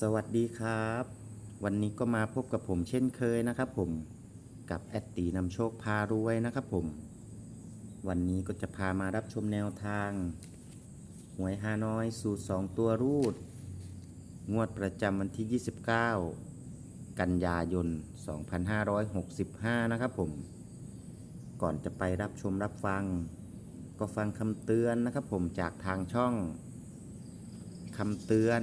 สวัสดีครับ วันนี้ก็มาพบกับผมเช่นเคยนะครับผมกับแอดตีนำโชคพารวยนะครับผม วันนี้ก็จะพามารับชมแนวทาง หวยฮานอยสูตร2ตัวรูด งวดประจำวันที่ 29 กันยายน 2565 นะครับผม ก่อนจะไปรับชมรับฟัง ก็ฟังคำเตือนนะครับผมจากทางช่องคำเตือน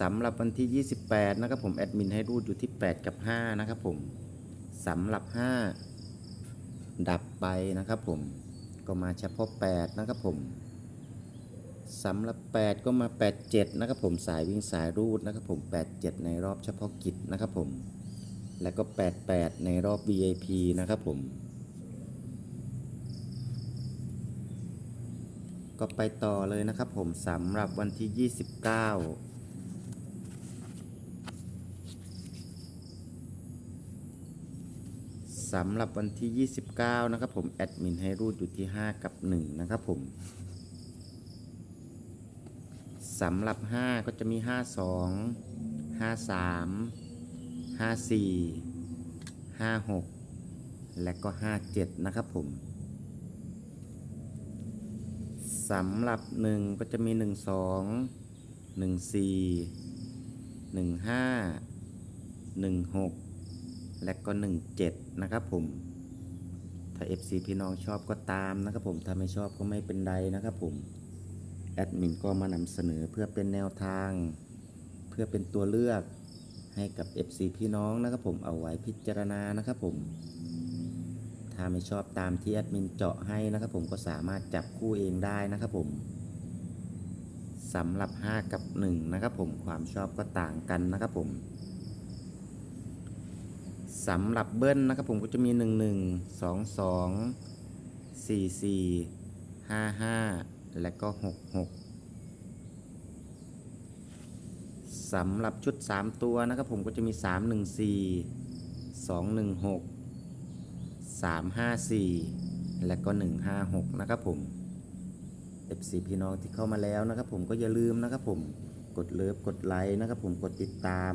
สำหรับวันที่ 28 นะครับผมแอดมินให้รูดอยู่ที่ 8 กับ 5 นะครับผมสำหรับ 5 ดับไปนะครับผมก็มาเฉพาะ 8 นะครับผมสำหรับ 8 ก็มา 87 นะครับผมสายวิ่งสายรูดนะครับผม 87 ในรอบเฉพาะกิจนะครับผม แล้วก็ 88 ในรอบ VIP นะครับผม ก็ไปต่อเลยนะครับผมสำหรับวันที่ 29 สำหรับวันที่ 29 นะครับผม แอดมินให้รูดอยู่ที่ 5 กับ 1 นะครับผมสำหรับ 5 ก็จะมี 52 53 54 56 และก็ 57 นะครับผมสำหรับ 1 ก็จะมี 1 2 1 4 1 5 1 6 และก็ 1 7 นะครับผม ถ้า FC พี่น้องชอบก็ตามนะครับผม ถ้าไม่ชอบก็ไม่เป็นไรนะครับผม แอดมินก็มานำเสนอเพื่อเป็นแนวทาง เพื่อเป็นตัวเลือกให้กับ FC พี่น้องนะครับผม เอาไว้พิจารณานะครับผม ถ้าไม่ชอบตามที่แอดมินเจาะให้นะครับผม ก็สามารถจับคู่เองได้นะครับผมสำหรับ 5 กับ 1 นะครับผม ความชอบก็ต่างกันนะครับผม สำหรับเบิ้ลนะครับผมก็จะมี 1 1 2 2 4 4 5 5 และก็ 6 6สำหรับชุด 3 ตัวนะครับผมก็จะมี 3 1 4 2 1 6 354 และก็ 156 นะครับผม FC พี่น้องที่เข้ามาแล้วนะครับผมก็อย่าลืมนะครับผมกดเลิฟกดไลค์นะครับผมกดติดตาม